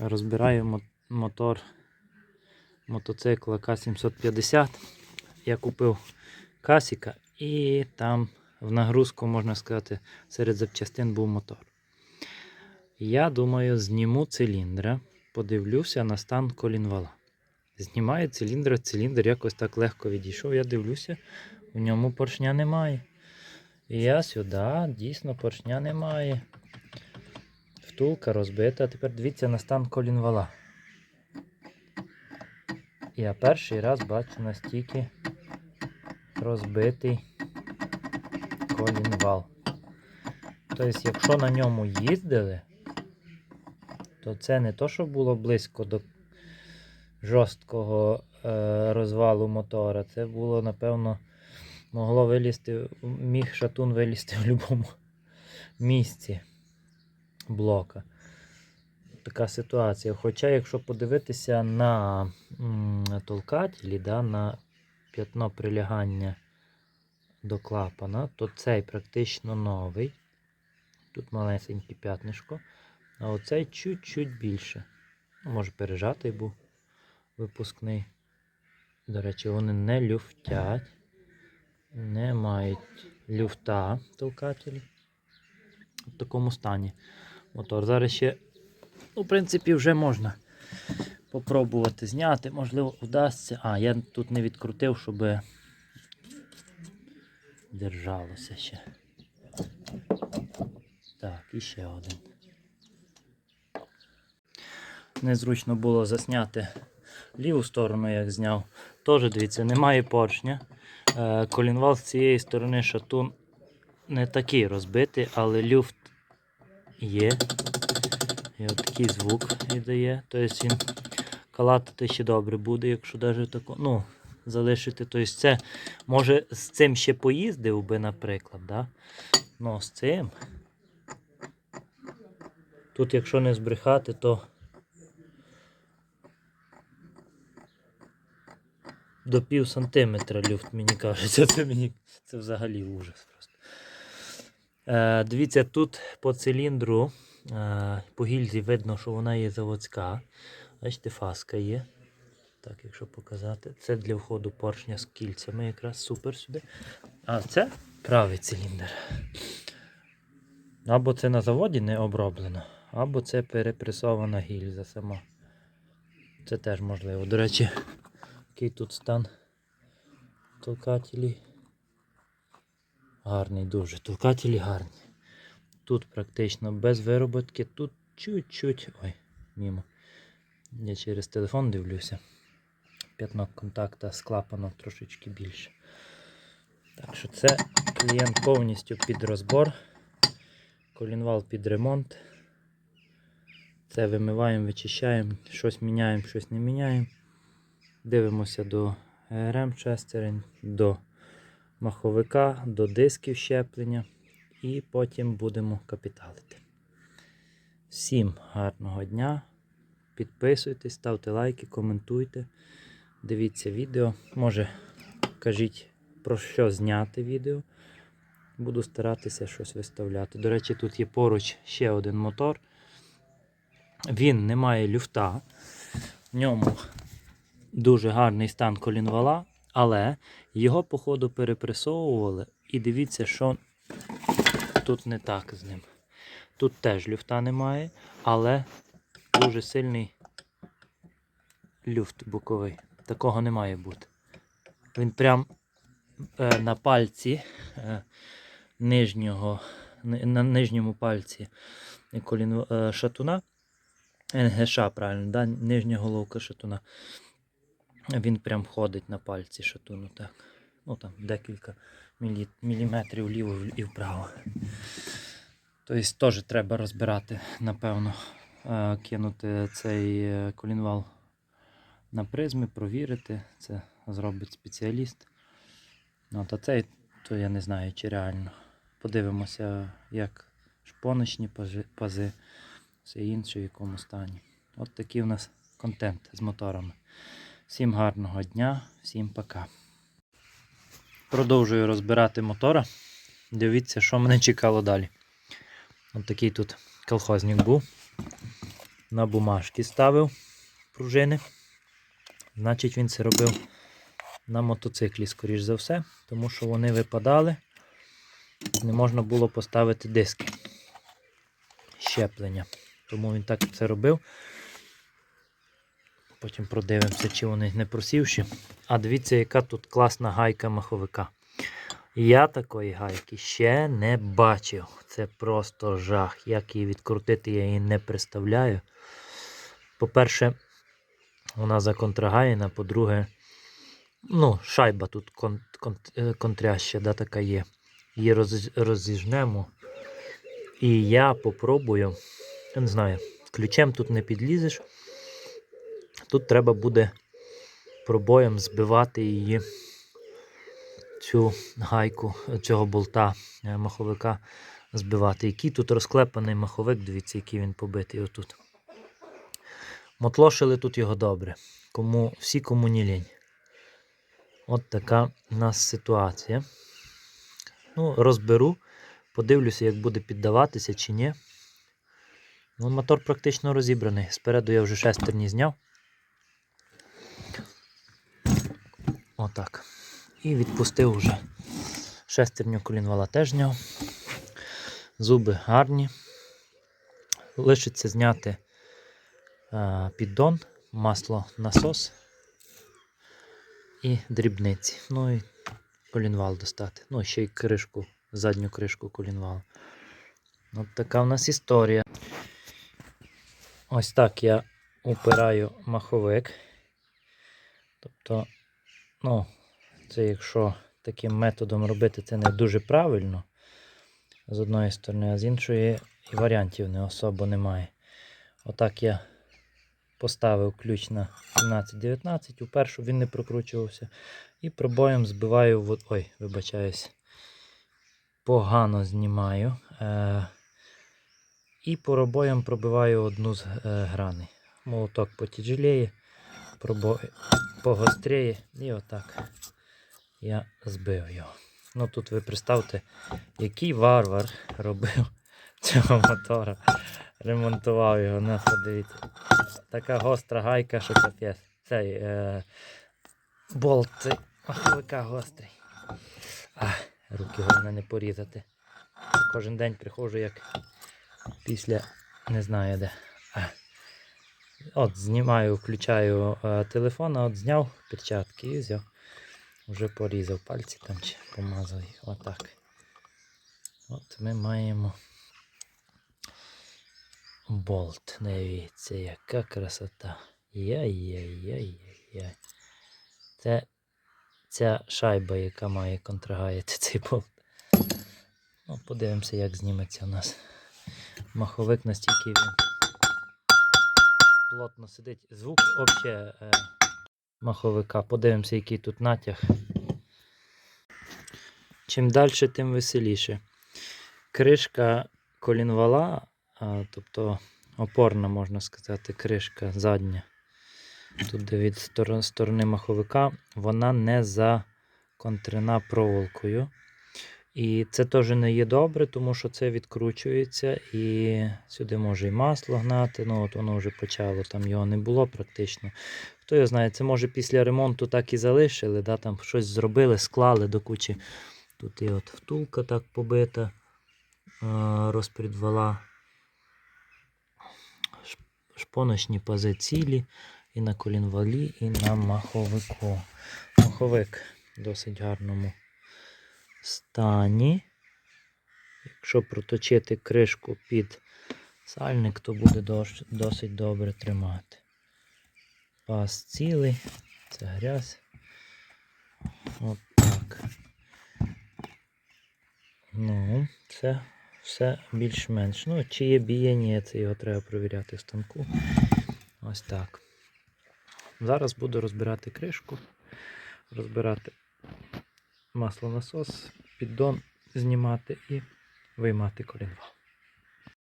Розбираю мотор мотоцикла К750. Я купив касіка і там в нагрузку, можна сказати, серед запчастин був мотор. Я думаю, зніму циліндра, подивлюся на стан колінвала. Знімаю циліндр, циліндр якось так легко відійшов. Я дивлюся, в ньому поршня немає. І я сюди, дійсно, поршня немає. Втулка розбита. А тепер дивіться на стан колінвала. Я перший раз бачу настільки розбитий колінвал. Тобто, якщо на ньому їздили, то це не то, що було близько до жорсткого е, розвалу мотора. Це було, напевно, могло вилізти, міг шатун вилізти в будь-якому місці блока. Така ситуація. Хоча, якщо подивитися на толкателі, да, на п'ятно прилягання до клапана, то цей практично новий. Тут малесеньке п'ятнишко, а оцей чуть-чуть більше. Ну, Може пережатий був випускний. До речі, вони не люфтять, не мають люфта толкателі. В такому стані. Мотор. Зараз ще, ну, в принципі, вже можна попробувати зняти. Можливо, вдасться. А, я тут не відкрутив, щоб держалося ще. Так, і ще один. Незручно було засняти ліву сторону, як зняв. Теж дивіться, немає поршня. Е, Колінвал з цієї сторони шатун не такий розбитий, але люфт є. І от такий звук віддає. Тобто він калатати ще добре буде, якщо навіть тако, ну, залишити. Тобто це може з цим ще поїздив би, наприклад. Да? Ну, з цим. Тут, якщо не збрехати, то до пів сантиметра люфт, мені кажеться. Це мені це взагалі ужас дивіться, тут по циліндру, е, по гільзі видно, що вона є заводська. Бачите, фаска є. Так, якщо показати. Це для входу поршня з кільцями якраз супер сюди. А це правий циліндр. Або це на заводі не оброблено, або це перепресована гільза сама. Це теж можливо. До речі, який тут стан толкателі. Гарний дуже. Толкателі гарні. Тут практично без вироботки, тут чуть-чуть. Ой, мімо. Я через телефон дивлюся. П'ятно контакта з клапаном трошечки більше. Так що це клієнт повністю під розбор. Колінвал під ремонт. Це вимиваємо, вичищаємо, щось міняємо, щось не міняємо. Дивимося до ГРМ шестерень, до маховика, до дисків щеплення і потім будемо капіталити. Всім гарного дня. Підписуйтесь, ставте лайки, коментуйте, дивіться відео. Може, кажіть про що зняти відео. Буду старатися щось виставляти. До речі, тут є поруч ще один мотор. Він не має люфта. В ньому дуже гарний стан колінвала, але його, походу, перепресовували. І дивіться, що тут не так з ним. Тут теж люфта немає, але дуже сильний люфт боковий. Такого не має бути. Він прям е, на пальці е, нижнього, на нижньому пальці колін, е, шатуна. НГШ, правильно, да? нижня головка шатуна. Він прям ходить на пальці шатуну. так. Ну там декілька мілі, міліметрів вліво і вправо. Тобто теж треба розбирати, напевно, е, кинути цей е, колінвал на призми, провірити. Це зробить спеціаліст. Ну, та цей, то я не знаю, чи реально. Подивимося, як шпоночні пази, все інше в якому стані. От такий у нас контент з моторами. Всім гарного дня, всім пока. Продовжую розбирати мотора. Дивіться, що мене чекало далі. От такий тут колхозник був. на бумажки ставив пружини. Значить, він це робив на мотоциклі, скоріш за все, тому що вони випадали, не можна було поставити диски щеплення. Тому він так це робив. Потім продивимося, чи вони не просівші. А дивіться, яка тут класна гайка маховика. Я такої гайки ще не бачив. Це просто жах. Як її відкрутити, я її не представляю. По-перше, вона законтрагаяна, по-друге, ну, шайба тут кон, кон, е, контряща, да, така є. Її роз, розіжнемо. І я попробую, я не знаю, ключем тут не підлізеш. Тут треба буде пробоєм збивати її, цю гайку, цього болта е, маховика збивати. Який тут розклепаний маховик, дивіться, який він побитий отут. Мотлошили тут його добре. Кому, всі кому не лінь. От така у нас ситуація. Ну, розберу, подивлюся, як буде піддаватися чи ні. Ну, мотор практично розібраний. Спереду я вже шестерні зняв. Отак. І відпустив вже. Шестерню колінвала теж. Зуби гарні. Лишиться зняти а, піддон, масло насос і дрібниці. Ну і колінвал достати. Ну, ще й кришку, задню кришку колінвалу. От така в нас історія. Ось так я упираю маховик. Тобто, ну, це якщо таким методом робити, це не дуже правильно. З одної сторони, а з іншої і варіантів не особо немає. Отак я поставив ключ на 17-19, у першу він не прокручувався. І пробоєм збиваю, ой, вибачаюсь, погано знімаю. Е... І пробоєм пробиваю одну з е, граней. Молоток потяжеліє, пробой погостріє. І отак я збив його. Ну тут ви представте, який варвар робив цього мотора. Ремонтував його, на подивіться. Така гостра гайка, що капець. Цей е, болт цей маховика гострий. А, руки головне не порізати. Кожен день приходжу як після не знаю де. От знімаю, включаю е, телефон, от зняв перчатки і взяв. Вже порізав пальці там чи помазав їх. Отак. От ми маємо болт. Дивіться, яка красота. Яй-яй-яй-яй-яй. Це ця шайба, яка має контрагаяти цей болт. Ну, подивимося, як зніметься у нас. Маховик настільки він плотно сидить. Звук взагалі е, маховика. Подивимося, який тут натяг. Чим далі, тим веселіше. Кришка колінвала, а, тобто опорна, можна сказати, кришка задня. Тут де від сторони маховика, вона не законтрена проволокою. І це теж не є добре, тому що це відкручується і сюди може і масло гнати. Ну от воно вже почало, там його не було практично. Хто його знає, це може після ремонту так і залишили, да, там щось зробили, склали до кучі. Тут і от втулка так побита, розпідвала. Шпоночні пази цілі і на колінвалі, і на маховику. Маховик досить гарному стані. Якщо проточити кришку під сальник, то буде досить добре тримати. Паз цілий, це грязь. От так. Ну, це все більш-менш. Ну, чи є бієння, це його треба перевіряти в станку. Ось так. Зараз буду розбирати кришку, розбирати маслонасос, піддон знімати і виймати колінвал.